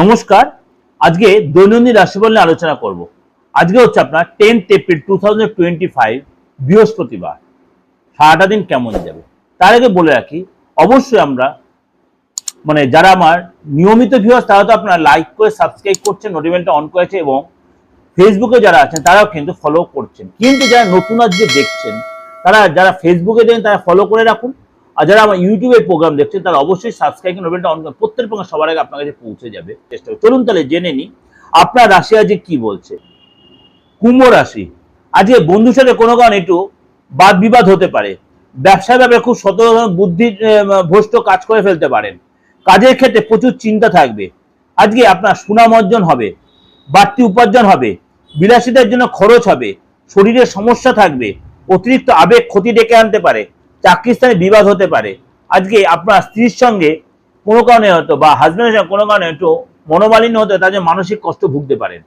নমস্কার। আজকে দৈনন্দিন রাশিফল নিয়ে আলোচনা করব। আজকে হচ্ছে আপনার tenth April two thousand twenty five বৃহস্পতিবার। সারাটা দিন কেমন যাবে? তার আগে বলে রাখি, অবশ্যই আমরা মানে যারা আমার নিয়মিত ভিউয়ার্স তারা তো আপনারা লাইক করে সাবস্ক্রাইব করছেন নোটিফিকেশনটা অন করেছে এবং ফেসবুকে যারা আছেন, তারাও কিন্তু ফলো করছেন। কিন্তু যারা নতুন আজকে দেখছেন, তারা, যারা ফেসবুকে দেখেন তারা ফলো করে রাখুন। আর যারা আমার ইউটিউবে প্রোগ্রাম দেখছেন, তারা অবশ্যই সাবস্ক্রাইব নোটিফিকেশনটা অন প্রত্যেক প্রোগ্রাম সবার আগে আপনার কাছে পৌঁছে যাবে। চেষ্টা। চলুন তাহলে জেনে নিই, আপনার রাশি আজকে কি বলছে? কুম্ভ রাশি। আজকে বন্ধুর সাথে কোনো কারণে একটু বাদ বিবাদ হতে পারে। ব্যবসায় ব্যাপারে খুব সতর্ক বুদ্ধি ভ্রষ্ট কাজ করে ফেলতে পারেন। কাজের ক্ষেত্রে প্রচুর চিন্তা থাকবে। আজকে আপনার সুনাম অর্জন হবে, বাড়তি উপার্জন হবে, বিলাসিতার জন্য খরচ হবে শরীরের সমস্যা থাকবে, অতিরিক্ত আবেগ ক্ষতি ডেকে আনতে পারে। চাকরির স্থানে বিবাদ হতে পারে। আজকে আপনার স্ত্রীর সঙ্গে কোনো কারণে হয়তো বা হাজব্যান্ডের সঙ্গে কোনো কারণে একটু মনোমালিন্য হতে তাদের মানসিক কষ্ট ভুগতে পারেন।